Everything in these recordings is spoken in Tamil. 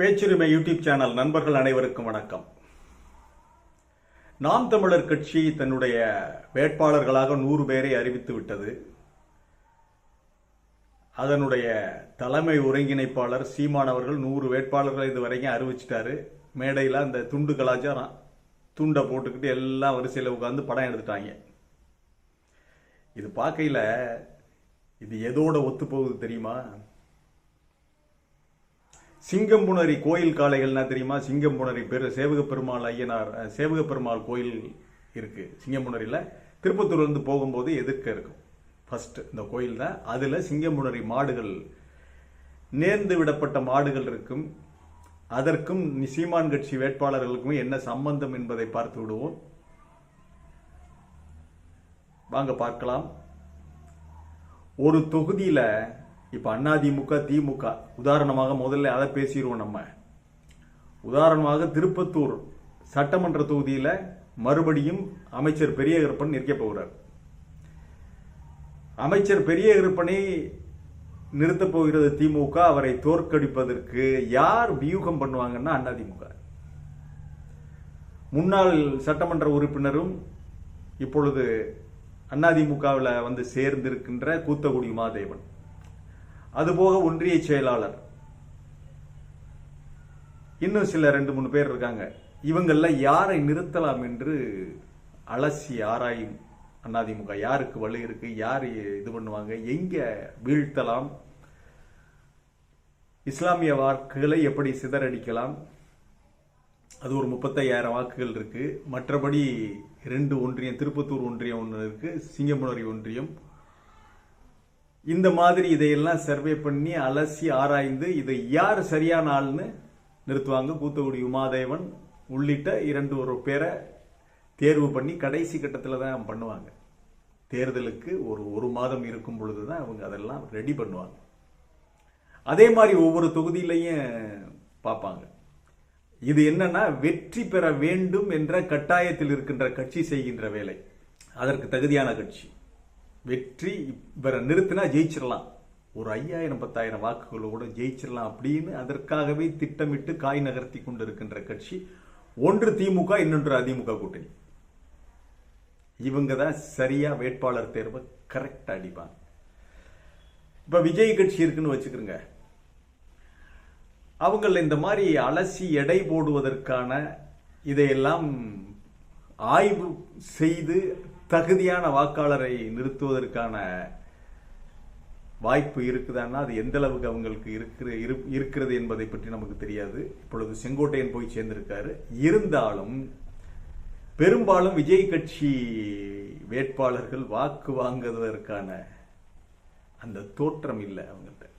பேச்சுரிமை யூடியூப் சேனல் நண்பர்கள் அனைவருக்கும் வணக்கம். நாம் தமிழர் கட்சி தன்னுடைய வேட்பாளர்களாக நூறு பேரை அறிவித்து விட்டது. அதனுடைய தலைமை ஒருங்கிணைப்பாளர் சீமானவர்கள் நூறு வேட்பாளர்களை இது வரைக்கும் அறிவிச்சிட்டாரு. மேடையில் அந்த துண்டு கலாச்சாரம் துண்டை போட்டுக்கிட்டு எல்லாம் வரிசையில் உட்காந்து படம் எடுத்துட்டாங்க. இது பார்க்கையில் இது எதோட ஒத்து போகுது தெரியுமா? சிங்கம்புணரி கோயில் காளைகள்னா தெரியுமா? சிங்கம்புணரி பெரு சேவக பெருமாள் ஐயனார் சேவக பெருமாள் கோயில் இருக்குது சிங்கம்புணரியில். திருப்பத்தூர்லேருந்து போகும்போது எதிர்க்க இருக்கும். ஃபஸ்ட்டு இந்த கோயில் தான். அதில் சிங்கம்புணரி மாடுகள் நேர்ந்து விடப்பட்ட மாடுகள் இருக்கும். அதற்கும் சீமான் கட்சி வேட்பாளர்களுக்கும் என்ன சம்பந்தம் என்பதை பார்த்து விடுவோம். வாங்க பார்க்கலாம். ஒரு தொகுதியில் இப்போ அதிமுக திமுக உதாரணமாக முதல்ல அதை பேசிடுவோம் நம்ம. உதாரணமாக திருப்பத்தூர் சட்டமன்ற தொகுதியில் மறுபடியும் அமைச்சர் பெரிய கருப்பன் நிற்க போகிறார். அமைச்சர் பெரிய கருப்பனை நிறுத்தப் போகிறது திமுக. அவரை தோற்கடிப்பதற்கு யார் வியூகம் பண்ணுவாங்கன்னா அதிமுக முன்னாள் சட்டமன்ற உறுப்பினரும் இப்பொழுது அதிமுகவில் வந்து சேர்ந்திருக்கின்ற கூத்தகுடி மாதேவன் அதுபோக ஒன்றிய செயலாளர். இன்னும் சில ரெண்டு மூணு பேர் இருக்காங்க. இவங்கள யாரை நிறுத்தலாம் என்று அலசி ஆராயும் அதிமுக யாருக்கு வலு இருக்கு யார் இது பண்ணுவாங்க எங்க வீழ்த்தலாம் இஸ்லாமிய வாக்குகளை எப்படி சிதறடிக்கலாம் அது ஒரு முப்பத்தையாயிரம் வாக்குகள் இருக்கு. மற்றபடி ரெண்டு ஒன்றியம் திருப்பத்தூர் ஒன்றியம் ஒன்று இருக்கு சிங்கமுனரி ஒன்றியம் இந்த மாதிரி இதையெல்லாம் சர்வே பண்ணி அலசி ஆராய்ந்து இதை யார் சரியான ஆள்னு நிறுத்துவாங்க. கூத்தகுடி உமாதேவன் உள்ளிட்ட இரண்டு ஒரு பேரை தேர்வு பண்ணி கடைசி கட்டத்தில் தான் பண்ணுவாங்க. தேர்தலுக்கு ஒரு ஒரு மாதம் இருக்கும் பொழுது தான் அவங்க அதெல்லாம் ரெடி பண்ணுவாங்க. அதே மாதிரி ஒவ்வொரு தொகுதியிலையும் பார்ப்பாங்க. இது என்னன்னா வெற்றி பெற வேண்டும் என்ற கட்டாயத்தில் இருக்கின்ற கட்சி செய்கின்ற வேலை. அதற்கு தகுதியான கட்சி. வெற்றி இவரை நிறுத்தினா ஜெயிச்சிடலாம். ஒரு ஐயாயிரம் பத்தாயிரம் வாக்குகளோடு ஜெயிச்சிடலாம் அப்படின்னு அதற்காகவே திட்டமிட்டு காய் நகர்த்தி கொண்டிருக்கின்ற கட்சி. ஒன்று திமுக இன்னொன்று அதிமுக கூட்டணி. இவங்க தான் சரியா வேட்பாளர் தேர்வை கரெக்டாக அடிப்பாங்க. இப்ப விஜய் கட்சி இருக்குன்னு வச்சுக்கிறோங்க. அவங்கள இந்த மாதிரி அலசி எடை போடுவதற்கான இதையெல்லாம் ஆய்வு செய்து தகுதியான வாக்காளரை நிறுத்துவதற்கான வாய்ப்பு இருக்குதான்னா அது எந்த அளவுக்கு அவங்களுக்கு இருக்கிற இரு- இருக்கிறது என்பதை பற்றி நமக்கு தெரியாது. இப்பொழுது செங்கோட்டையன் போய் சேர்ந்திருக்காரு. இருந்தாலும் பெரும்பாலும் விஜய் கட்சி வேட்பாளர்கள் வாக்கு வாங்குவதற்கான அந்த தோற்றம் இல்லை அவங்கள்ட்ட.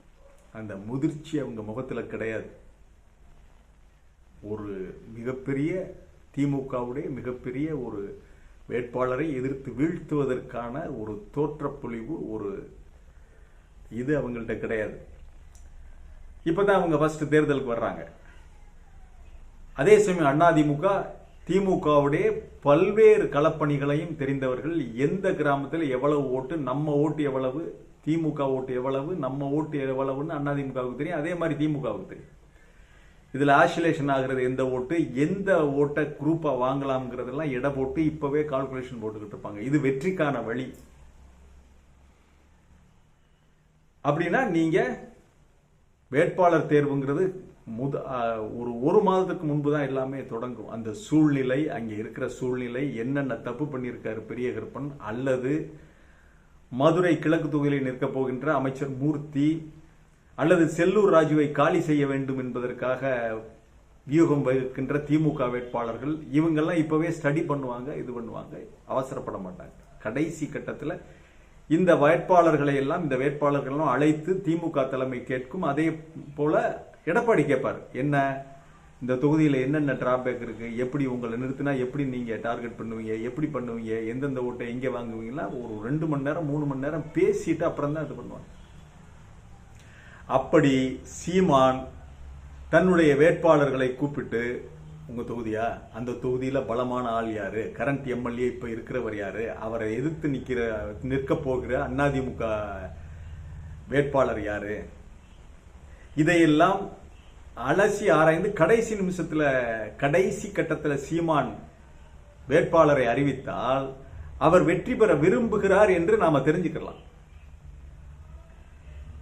அந்த முதிர்ச்சி அவங்க முகத்தில் கிடையாது. ஒரு மிகப்பெரிய திமுகவுடைய மிகப்பெரிய ஒரு வேட்பாளரை எதிர்த்து வீழ்த்துவதற்கான ஒரு தோற்றப்பொழிவு ஒரு இது அவங்கள்ட்ட கிடையாது. இப்பதான் அவங்க ஃபர்ஸ்ட் தேர்தலுக்கு வர்றாங்க. அதே சமயம் அதிமுக திமுகவுடைய பல்வேறு களப்பணிகளையும் தெரிந்தவர்கள் எந்த கிராமத்தில் எவ்வளவு ஓட்டு நம்ம ஓட்டு எவ்வளவு திமுக ஓட்டு எவ்வளவு நம்ம ஓட்டு எவ்வளவுன்னு அதிமுகவுக்கு தெரியும். அதே மாதிரி திமுகவுக்கு தெரியும். இதில் ஆசிலேஷன் ஆகுறது எந்த ஓட்டு எந்த ஓட்டை குரூப்பாக வாங்கலாம்ங்கிறதெல்லாம் எடை போட்டு இப்போவே கால்குலேஷன் போட்டுக்கிட்டு இருப்பாங்க. இது வெற்றிக்கான வழி. அப்படின்னா நீங்கள் வேட்பாளர் தேர்வுங்கிறது முத ஒரு ஒரு மாதத்துக்கு முன்பு தான் எல்லாமே தொடங்கும். அந்த சூழ்நிலை அங்கே இருக்கிற சூழ்நிலை என்னென்ன தப்பு பண்ணியிருக்காரு பெரிய கருப்பன் அல்லது மதுரை கிழக்கு தொகுதியில் நிற்கப் போகின்ற அமைச்சர் மூர்த்தி அல்லது செல்லூர் ராஜுவை காலி செய்ய வேண்டும் என்பதற்காக வியூகம் வகுக்கின்ற திமுக வேட்பாளர்கள் இவங்கெல்லாம் இப்போவே ஸ்டடி பண்ணுவாங்க இது பண்ணுவாங்க அவசரப்பட மாட்டாங்க. கடைசி கட்டத்தில் இந்த வேட்பாளர்களை எல்லாம் இந்த வேட்பாளர்களெல்லாம் அழைத்து திமுக தலைமை கேட்கும். அதே போல எடப்பாடி கேட்பார் என்ன? இந்த தொகுதியில் என்னென்ன டிராபேக் இருக்கு? எப்படி உங்களை நிறுத்தினா எப்படி நீங்கள் டார்கெட் பண்ணுவீங்க? எப்படி பண்ணுவீங்க? எந்தெந்த ஓட்டை எங்கே வாங்குவீங்களா ஒரு ரெண்டு மணி நேரம் மூணு மணி நேரம் பேசிட்டு அப்புறம் தான் இது பண்ணுவாங்க. அப்படி சீமான் தன்னுடைய வேட்பாளர்களை கூப்பிட்டு உங்கள் தொகுதியா? அந்த தொகுதியில் பலமான ஆள் யார்? கரண்ட் எம்எல்ஏ இப்போ இருக்கிறவர் யார்? அவரை எதிர்த்து நிற்கிற நிற்க போகிற அதிமுக வேட்பாளர் யார்? இதையெல்லாம் அலசி ஆராய்ந்து கடைசி நிமிஷத்தில் கடைசி கட்டத்தில் சீமான் வேட்பாளரை அறிவித்தால் அவர் வெற்றி பெற விரும்புகிறார் என்று நாம் தெரிஞ்சுக்கலாம்.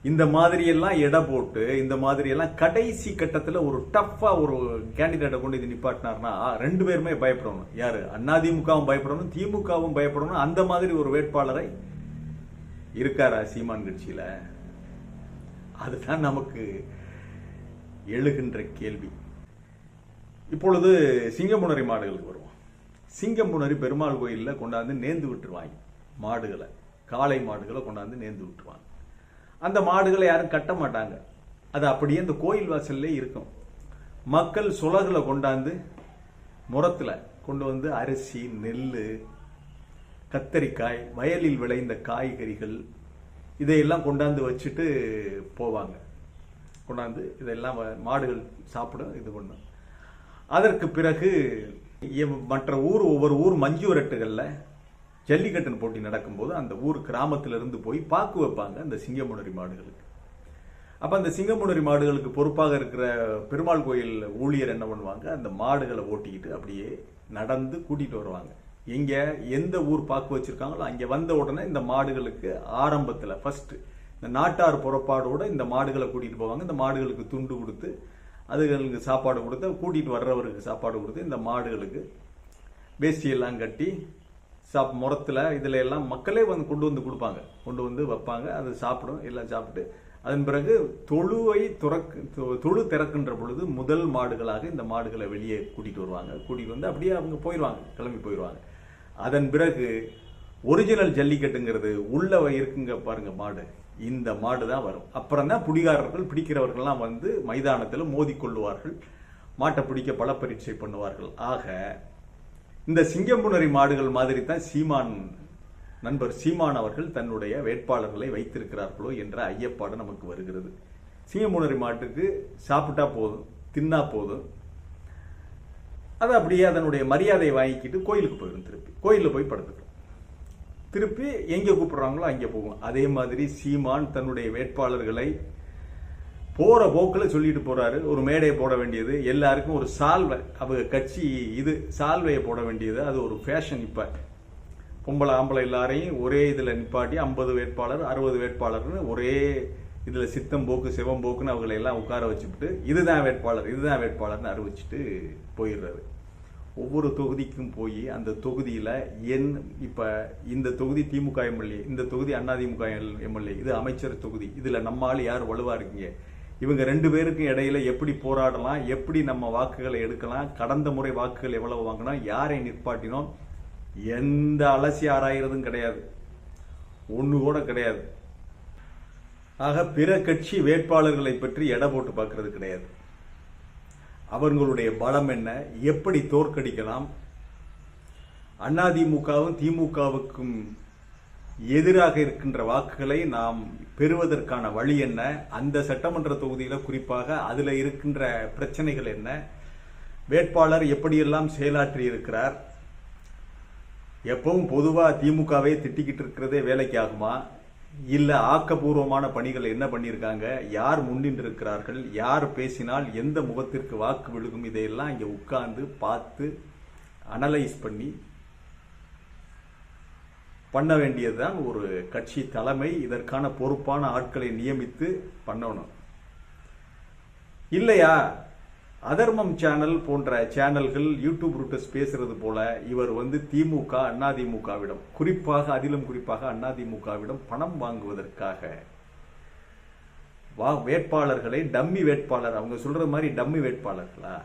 இந்த மாதிரியெல்லாம் எடை போட்டு இந்த மாதிரியெல்லாம் கடைசி கட்டத்தில் ஒரு டஃப்பாக ஒரு கேண்டிடேட்டை கொண்டு இது நிப்பாட்டினார்னா ரெண்டு பேருமே பயப்படணும். யார்? அதிமுகவும் பயப்படணும் திமுகவும் பயப்படணும். அந்த மாதிரி ஒரு வேட்பாளரை இருக்காரா சீமான் கட்சியில்? அதுதான் நமக்கு எழுகின்ற கேள்வி. இப்பொழுது சிங்கம்புணரி மாடுகளுக்கு வருவோம். சிங்கம்புணரி பெருமாள் கோயிலில் கொண்டாந்து நேர்ந்து விட்டுருவாங்க மாடுகளை. காளை மாடுகளை கொண்டாந்து நேர்ந்து விட்டுருவாங்க. அந்த மாடுகளை யாரும் கட்ட மாட்டாங்க. அது அப்படியே அந்த கோயில் வாசல்ல இருக்கும். மக்கள் சுலகுல கொண்டாந்து முரத்தில் கொண்டு வந்து அரிசி நெல் கத்தரிக்காய் வயலில் விளைந்த காய்கறிகள் இதையெல்லாம் கொண்டாந்து வச்சுட்டு போவாங்க. கொண்டாந்து இதெல்லாம் மாடுகள் சாப்பிடும் இது பண்ணும். அதற்கு பிறகு மற்ற ஊர் ஒவ்வொரு ஊர் மஞ்சு விரட்டுகளில் ஜல்லிக்கட்டன் போட்டி நடக்கும்போது அந்த ஊர் கிராமத்திலிருந்து போய் பாக்கு வைப்பாங்க அந்த சிங்கமுனரி மாடுகளுக்கு. அப்போ அந்த சிங்கமுனரி மாடுகளுக்கு பொறுப்பாக இருக்கிற பெருமாள் கோயில் ஊழியர் என்ன பண்ணுவாங்க? அந்த மாடுகளை ஓட்டிக்கிட்டு அப்படியே நடந்து கூட்டிகிட்டு வருவாங்க. இங்கே எந்த ஊர் பாக்கு வச்சிருக்காங்களோ அங்கே வந்த உடனே இந்த மாடுகளுக்கு ஆரம்பத்தில் ஃபஸ்ட்டு இந்த நாட்டார் புறப்பாடோடு இந்த மாடுகளை கூட்டிகிட்டு போவாங்க. இந்த மாடுகளுக்கு துண்டு கொடுத்து அதுகளுக்கு சாப்பாடு கொடுத்து கூட்டிகிட்டு வர்றவருக்கு சாப்பாடு கொடுத்து இந்த மாடுகளுக்கு வேஷ்டியெல்லாம் கட்டி சாப் முரத்தில் இதில் எல்லாம் மக்களே வந்து கொண்டு வந்து கொடுப்பாங்க. கொண்டு வந்து வைப்பாங்க அது சாப்பிடும் எல்லாம் சாப்பிட்டு. அதன் பிறகு தொழுவை துறக்கு தொ- தொழு திறக்கின்ற பொழுது முதல் மாடுகளாக இந்த மாடுகளை வெளியே கூட்டிகிட்டு வருவாங்க. கூட்டிகிட்டு வந்து அப்படியே அவங்க போயிடுவாங்க கிளம்பி போயிடுவாங்க அதன் பிறகு ஒரிஜினல் ஜல்லிக்கட்டுங்கிறது உள்ள இருக்குங்க பாருங்க மாடு. இந்த மாடு தான் வரும். அப்புறம் தான் புடிகாரர்கள் பிடிக்கிறவர்கள்லாம் வந்து மைதானத்தில் மோதி கொள்ளுவார்கள். மாட்டை பிடிக்க பல பரீட்சை பண்ணுவார்கள். ஆக இந்த சிங்கம்புணரி மாடுகள் மாதிரி தான் சீமான் நண்பர் சீமான் அவர்கள் தன்னுடைய வேட்பாளர்களை வைத்திருக்கிறார்களோ என்ற ஐயப்பாடு நமக்கு வருகிறது. சிங்கம்புணரி மாட்டுக்கு சாப்பிட்டா போதும் தின்னா போதும். அது அப்படியே அதனுடைய மரியாதையை வாங்கிக்கிட்டு கோயிலுக்கு போயிடும் திருப்பி. கோயிலில் போய் படுத்துக்கிறோம் திருப்பி எங்கே கூப்பிடுறாங்களோ அங்கே போகும். அதே மாதிரி சீமான் தன்னுடைய வேட்பாளர்களை போகிற போக்கில் சொல்லிட்டு போகிறாரு ஒரு மேடையை போட வேண்டியது. எல்லாருக்கும் ஒரு சால்வை. அவங்க கட்சி இது சால்வையை போட வேண்டியது. அது ஒரு ஃபேஷன் இப்போ. பொம்பளை ஆம்பளை எல்லாரையும் ஒரே இதில் நிப்பாட்டி ஐம்பது வேட்பாளர் அறுபது வேட்பாளர்னு ஒரே இதில் சித்தம் போக்கு சிவம் போக்குன்னு அவங்களை எல்லாம் உட்கார வச்சுக்கிட்டு இதுதான் வேட்பாளர் இதுதான் வேட்பாளர்னு அறிவிச்சிட்டு போயிடுறாரு. ஒவ்வொரு தொகுதிக்கும் போய் அந்த தொகுதியில் என் இப்போ இந்த தொகுதி திமுக எம்எல்ஏ இந்த தொகுதி அதிமுக எம்எல்ஏ இது அமைச்சர் தொகுதி. இதில் நம்ம ஆள் யார் வலுவாக இருக்கீங்க? இவங்க ரெண்டு பேருக்கும் இடையில எப்படி போராடலாம் எப்படி நம்ம வாக்குகளை எடுக்கலாம் கடந்த முறை வாக்குகள் எவ்வளவு வாங்கினோம் யாரை நிற்பாட்டினோம் எந்த அலசி ஆராயிறதும் கிடையாது. ஒன்று கூட கிடையாது. ஆக பிற கட்சி வேட்பாளர்களை பற்றி எடை போட்டு பார்க்கறது கிடையாது. அவர்களுடைய பலம் என்ன எப்படி தோற்கடிக்கலாம்? அதிமுகவும் திமுகவுக்கும் எதிராக இருக்கின்ற வாக்குகளை நாம் பெறுவதற்கான வழி என்ன? அந்த சட்டமன்ற தொகுதியில் குறிப்பாக அதில் இருக்கின்ற பிரச்சனைகள் என்ன? வேட்பாளர் எப்படியெல்லாம் செயலாற்றி இருக்கிறார்? எப்பவும் பொதுவாக திமுகவே திட்டிக்கிட்டு இருக்கிறதே வேலைக்கு ஆகுமா? இல்லை ஆக்கப்பூர்வமான பணிகள் என்ன பண்ணியிருக்காங்க யார் முன்னின்று இருக்கிறார்கள்? யார் பேசினால் எந்த முகத்திற்கு வாக்கு விழுகும்? இதையெல்லாம் இங்கே உட்கார்ந்து பார்த்து அனலைஸ் பண்ணி பண்ண வேண்டியதுதான் ஒரு கட்சி தலைமை இதற்கான பொறுப்பான ஆட்களை நியமித்து பண்ணணும். இல்லையா? அதர்மம் சேனல் போன்ற சேனல்கள் யூடியூப் ரூட்டஸ் பேசுறது போல இவர் வந்து திமுக அதிமுகவிடம் குறிப்பாக அதிலும் குறிப்பாக அதிமுகவிடம் பணம் வாங்குவதற்காக. வா வேட்பாளர்களை டம்மி வேட்பாளர் அவங்க சொல்ற மாதிரி டம்மி வேட்பாளர்களா?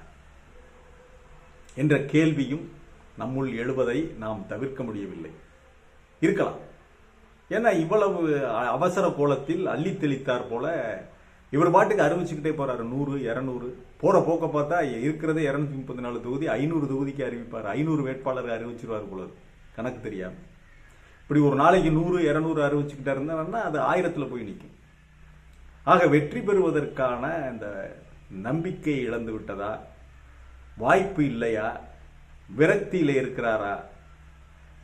என்ற கேள்வியும் நம்முள் எழுவதை நாம் தவிர்க்க முடியவில்லை. இருக்கலாம். ஏன்னா இவ்வளவு அவசர கோலத்தில் அள்ளி தெளித்தார் போல இவர் பாட்டுக்கு அறிவிச்சுக்கிட்டே போறாரு. நூறு இரநூறு. போற போக்க பார்த்தா இருக்கிறதே இரநூத்தி முப்பத்தி நாலு தொகுதி ஐநூறு தொகுதிக்கு அறிவிப்பார். ஐநூறு வேட்பாளர் அறிவிச்சிருவார் போல கணக்கு தெரியாம. இப்படி ஒரு நாளைக்கு நூறு இரநூறு அறிவிச்சுக்கிட்டா இருந்தாருன்னா அது ஆயிரத்துல போய் நிற்கும் ஆக வெற்றி பெறுவதற்கான இந்த நம்பிக்கை இழந்து விட்டதா? வாய்ப்பு இல்லையா? விரக்தியில இருக்கிறாரா?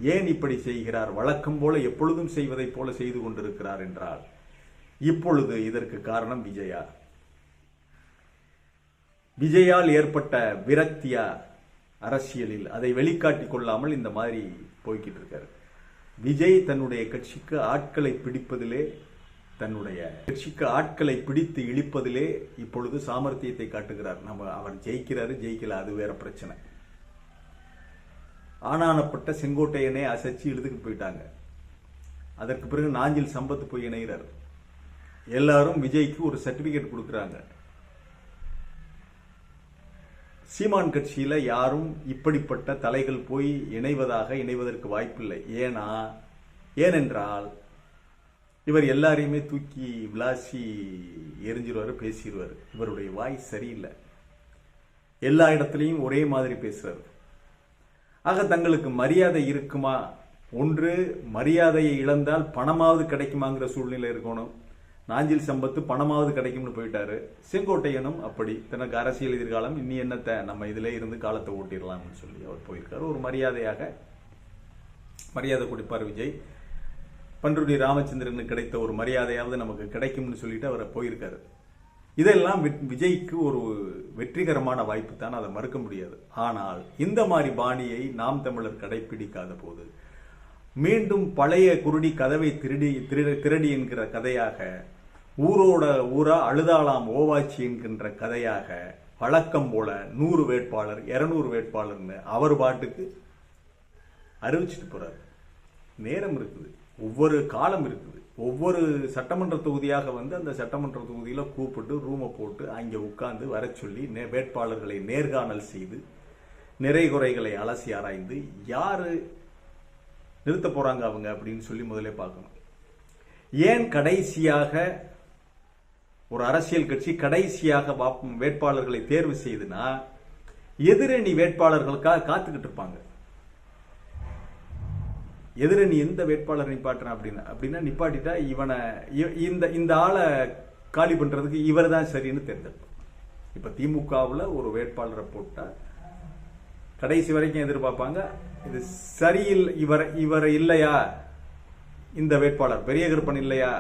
ஏன் இப்படி செய்கிறார்? வழக்கம் போல எப்பொழுதும் செய்வதைப் போல செய்து கொண்டிருக்கிறார் என்றால் இப்பொழுது இதற்கு காரணம் விஜயா. விஜயால் ஏற்பட்ட விரக்தியா அரசியலில் அதை வெளிக்காட்டி கொள்ளாமல் இந்த மாதிரி போய்கிட்டு இருக்காரு. விஜய் தன்னுடைய கட்சிக்கு ஆட்களை பிடிப்பதிலே தன்னுடைய கட்சிக்கு ஆட்களை பிடித்து இழிப்பதிலே இப்பொழுது சாமர்த்தியத்தை காட்டுகிறார். நம்ம அவர் ஜெயிக்கிறாரு ஜெயிக்கல அது வேற பிரச்சனை. ஆனானப்பட்ட செங்கோட்டையனை அசைச்சு இழுதுக்கு போயிட்டாங்க. அதற்கு பிறகு நாஞ்சில் சம்பத்து போய் இணைகிறார். எல்லாரும் விஜய்க்கு ஒரு சர்டிபிகேட் கொடுக்குறாங்க. சீமான் கட்சியில் யாரும் இப்படிப்பட்ட தலைகள் போய் இணைவதாக இணைவதற்கு வாய்ப்பில்லை. ஏனா ஏனென்றால் இவர் எல்லாரையுமே தூக்கி விளாசி எரிஞ்சிருவாரு பேசிடுவார் இவருடைய வாய் சரியில்லை. எல்லா இடத்துலையும் ஒரே மாதிரி பேசுறாரு. ஆக தங்களுக்கு மரியாதை இருக்குமா? ஒன்று மரியாதையை இழந்தால் பணமாவது கிடைக்குமாங்கிற சூழ்நிலை இருக்கணும். நாஞ்சில் சம்பத்து பணமாவது கிடைக்கும்னு போயிட்டாரு. செங்கோட்டையனும் அப்படி. தனக்கு அரசியல் எதிர்காலம் இனி என்னத்தை நம்ம இதுல இருந்து காலத்தை ஓட்டிடலாம்னு சொல்லி அவர் போயிருக்காரு. ஒரு மரியாதையாக மரியாதை கொடுப்பார் விஜய். பன்ருடி ராமச்சந்திரனுக்கு கிடைத்த ஒரு மரியாதையாவது நமக்கு கிடைக்கும்னு சொல்லிட்டு அவர் போயிருக்காரு. இதெல்லாம் விஜய்க்கு ஒரு வெற்றிகரமான வாய்ப்பு தான் அதை மறுக்க முடியாது. ஆனால் இந்த மாதிரி பாணியை நாம் தமிழர் கடைபிடிக்காத போது மீண்டும் பழைய குருடி கதவை திருடி திருடி திருடி என்கிற கதையாக ஊரோட ஊரா அழுதாளாம் ஓவாச்சி என்கின்ற கதையாக வழக்கம் போல நூறு வேட்பாளர் இரநூறு வேட்பாளர்னு அவர் பாட்டுக்கு அறிவிச்சிட்டு போறாரு. நேரம் இருக்குது. ஒவ்வொரு காலம் இருக்குது. ஒவ்வொரு சட்டமன்ற தொகுதியாக வந்து அந்த சட்டமன்ற தொகுதியில் கூப்பிட்டு ரூமை போட்டு அங்கே உட்கார்ந்து வர சொல்லி நே- வேட்பாளர்களை நேர்காணல் செய்து நிறை குறைகளை அலசி ஆராய்ந்து யார் நிறுத்த போகிறாங்க அவங்க அப்படின்னு சொல்லி முதலே பார்க்கணும். ஏன் கடைசியாக ஒரு அரசியல் கட்சி கடைசியாக வாப்- வேட்பாளர்களை தேர்வு செய்துனா எதிரணி வேட்பாளர்களுக்காக காத்துக்கிட்டு இருப்பாங்க. எதிரணி எந்த வேட்பாளர் நிப்பாட்டுறான் அப்படின்னா அப்படின்னா நிப்பாட்டிட்டா இவனை இந்த இந்த ஆளை காலி பண்றதுக்கு இவர் தான் சரின்னு தேர்ந்தெடுப்பான். இப்ப திமுகவுல ஒரு வேட்பாளரை போட்டா கடைசி வரைக்கும் எதிர்பார்ப்பாங்க இது சரியில்லை இவர் இவர் இல்லையா? இந்த வேட்பாளர் பெரிய கருப்பன் இல்லையா?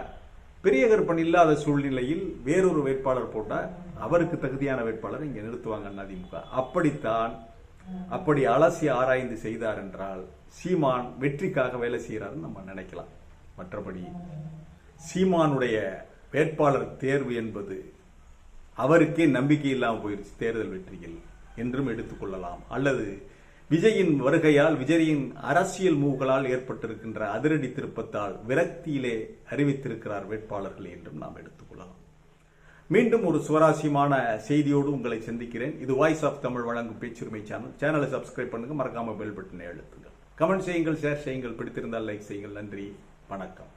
பெரிய கருப்பன் இல்லாத சூழ்நிலையில் வேறொரு வேட்பாளர் போட்டால் அவருக்கு தகுதியான வேட்பாளர் இங்கே நிறுத்துவாங்க அதிமுக அப்படித்தான் அப்படி அலசி ஆராய்ந்து செய்தார் என்றால் சீமான் வெற்றிக்காக வேலை செய்கிறாருன்னு நம்ம நினைக்கலாம். மற்றபடி சீமானுடைய வேட்பாளர் தேர்வு என்பது அவருக்கே நம்பிக்கை இல்லாமல் போயிருச்சு தேர்தல் வெற்றியில் என்றும் எடுத்துக்கொள்ளலாம் அல்லது விஜயின் வருகையால் விஜயின் அரசியல் மூகளால் ஏற்பட்டிருக்கின்ற அதிரடி திருப்பத்தால் விரக்தியிலே அறிவித்திருக்கிறார் வேட்பாளர்கள் என்றும் நாம் எடுத்துக்கொள்ளலாம் மீண்டும் ஒரு சுவாரஸ்யமான செய்தியோடு உங்களை சந்திக்கிறேன். இது வாய்ஸ் ஆஃப் தமிழ் வழங்கும் பேச்சுரிமை சேனல் சேனலை சப்ஸ்கிரைப் பண்ணுங்க. மறக்காம பெல் பட்டனை அழுத்துங்கள் கமெண்ட் செய்யுங்கள் ஷேர் செய்யுங்கள். பிடித்திருந்தால் லைக் செய்யுங்கள். நன்றி. வணக்கம்.